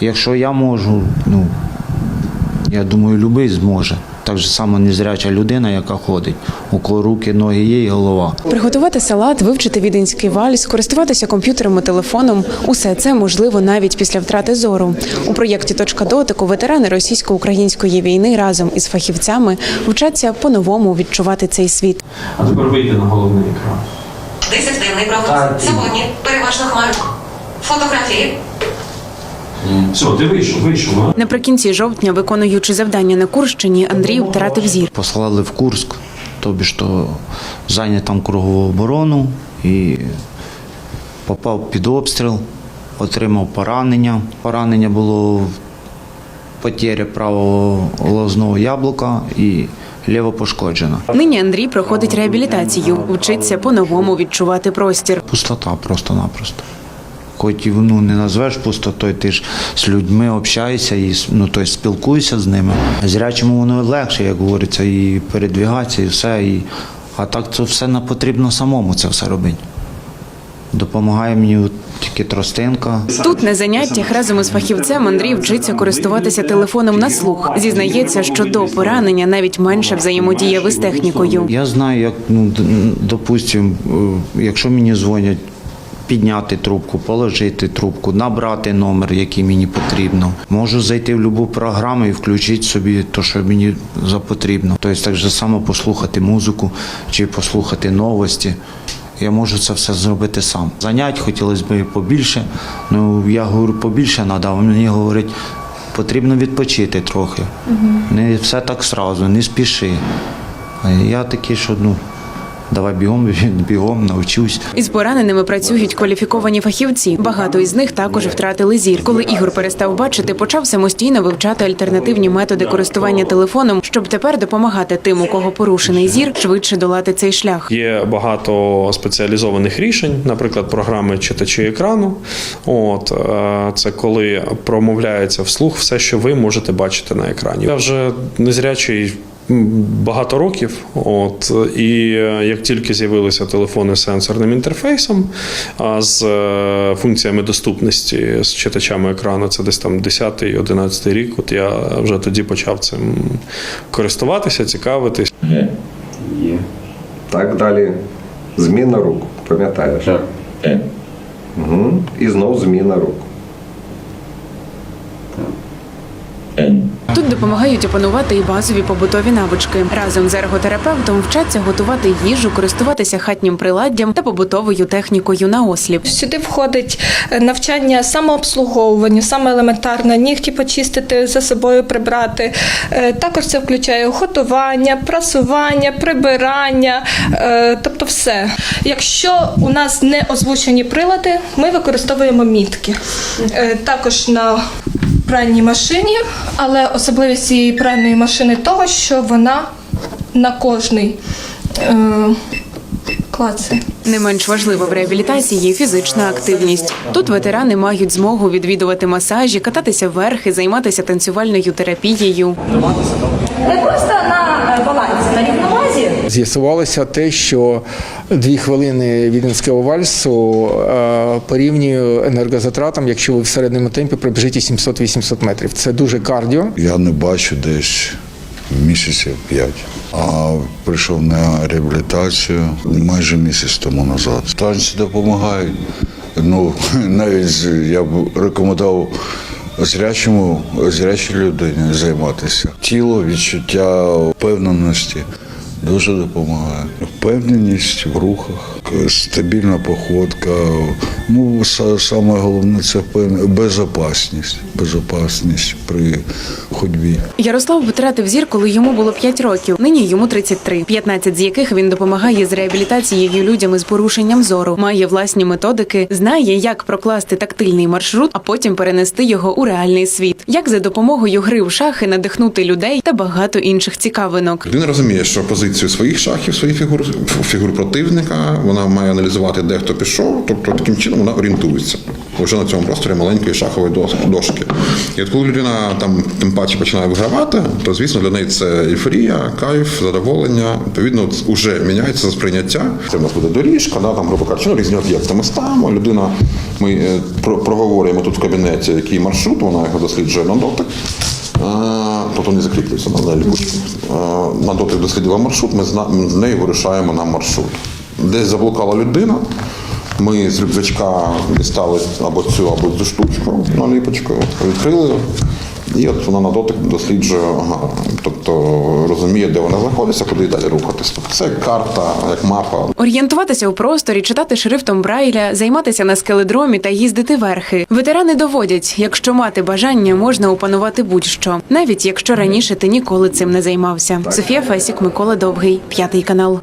Якщо я можу, ну я думаю, любий зможе. Так же само незряча людина, яка ходить, у кого руки, ноги є і голова. Приготувати салат, вивчити віденський вальс, користуватися комп'ютером і телефоном усе це можливо навіть після втрати зору. У проєкті Точка дотику ветерани російсько-української війни разом із фахівцями вчаться по-новому відчувати цей світ. А тепер вийти на головний екран. Десятиденний прогноз. Сьогодні переважно хмарно. Фотографії. Все, ти вийшов, вийшов. а? Наприкінці жовтня, виконуючи завдання на Курщині, Андрій втратив зір. Послали в Курск, тобі ж то зайняв там кругову оборону і попав під обстріл, отримав поранення. Поранення було потеря правого лозного яблука і ліво пошкоджена. Нині Андрій проходить реабілітацію, вчиться по-новому відчувати простір. Пустота просто-напросто. Хоч і ну, не назвеш пустотою, ти ж з людьми общаєшся і ну, тобто, спілкуєшся з ними. Зрячому воно легше, як говориться, і передвігатися, і все. І... А так це все не потрібно самому це все робити. Допомагає мені тільки тростинка. Тут на заняттях разом із фахівцем Андрій вчиться користуватися телефоном на слух. Зізнається, що до поранення навіть менше взаємодіяв із технікою. Я знаю, як, ну, допустим, е, якщо мені дзвонять, підняти трубку, положити трубку, набрати номер, який мені потрібно. Можу зайти в будь-яку програму і включити собі те, що мені запотрібно. Тобто так же само послухати музику чи послухати новості. Я можу це все зробити сам. Занять хотілося б побільше. Ну я говорю, побільше треба, мені говорять, потрібно відпочити трохи. Не все так сразу, не спіши. Я такий, що ну, давай бігом, бігом, навчусь. Із пораненими працюють кваліфіковані фахівці. Багато із них також втратили зір. Коли Ігор перестав бачити, почав самостійно вивчати альтернативні методи користування телефоном, щоб тепер допомагати тим, у кого порушений зір, швидше долати цей шлях. Є багато спеціалізованих рішень, наприклад, програми читачі екрану. От е, це коли промовляється вслух все, що ви можете бачити на екрані. Я вже незрячий. Багато років, от і е, як тільки з'явилися телефони з сенсорним інтерфейсом, а з е, функціями доступності з читачами екрану, це десь там 10-11 рік. От я вже тоді почав цим користуватися, цікавитись. Є. Так далі. Зміна рук, пам'ятаєш? Так. Е. Угу. І знов зміна рук. Н. Тут допомагають опанувати і базові побутові навички. Разом з ерготерапевтом вчаться готувати їжу, користуватися хатнім приладдям та побутовою технікою на осліп. Сюди входить е, навчання самообслуговуванню, саме елементарне, нігті почистити, за собою прибрати. Е, Також це включає готування, прасування, прибирання, е, тобто все. Якщо у нас не озвучені прилади, ми використовуємо мітки. Також на пральній машині, але особливість цієї пральної машини того, що вона на кожний е, клаці. Не менш важлива в реабілітації є фізична активність. Тут ветерани мають змогу відвідувати масажі, кататися верхи, займатися танцювальною терапією. не просто на е, балансі, на рівновазі. З'ясувалося те, що дві хвилини віденського вальсу е, порівнює енергозатратам, якщо ви в середньому темпі пробіжите 700-800 метрів. Це дуже кардіо. Я не бачу десь місяців п'ять. А прийшов на реабілітацію майже місяць тому назад. Танці допомагають. Ну, навіть я б рекомендував зрячому, зрячій людині займатися. Тіло, відчуття впевненості дуже допомагає. Впевненість в рухах, стабільна походка. Ну, саме головне це впевненість, безопасність. Безопасність при ходьбі. Ярослав втратив зір, коли йому було 5 років. Нині йому 33, 15 з яких він допомагає з реабілітацією людям із порушенням зору, має власні методики, знає, як прокласти тактильний маршрут, а потім перенести його у реальний світ. Як за допомогою гри в шахи надихнути людей та багато інших цікавинок. Людина розуміє, що позицію своїх шахів, своїх фігур, фігур противника, вона вона має аналізувати, де хто пішов, тобто таким чином вона орієнтується вже на цьому просторі маленької шахової дошки. І от коли людина там тим паче починає вигравати, то звісно для неї це ейфорія, кайф, задоволення. Відповідно, уже міняється сприйняття. Це в нас буде доріжка, да, там, грубо кажучи, ну, різні об'єкти ми ставимо. Людина, ми е, проговорюємо тут в кабінеті, який маршрут, вона його досліджує на дотик. Тобто не закріплюється на ліпучку. На дотик дослідила маршрут, ми з нею вирушаємо на маршрут. Десь заблукала людина. Ми з рюкзачка дістали або цю, або цю штучку наліпочкою, відкрили, і от вона на дотик досліджує, ага, тобто розуміє, де вона знаходиться, куди далі рухатись. Тобто це карта, як мапа. Орієнтуватися у просторі, читати шрифтом Брайля, займатися на скеледромі та їздити верхи. Ветерани доводять, якщо мати бажання, можна опанувати будь-що, навіть якщо раніше ти ніколи цим не займався. Софія Фесік, Микола Довгий, п'ятий канал.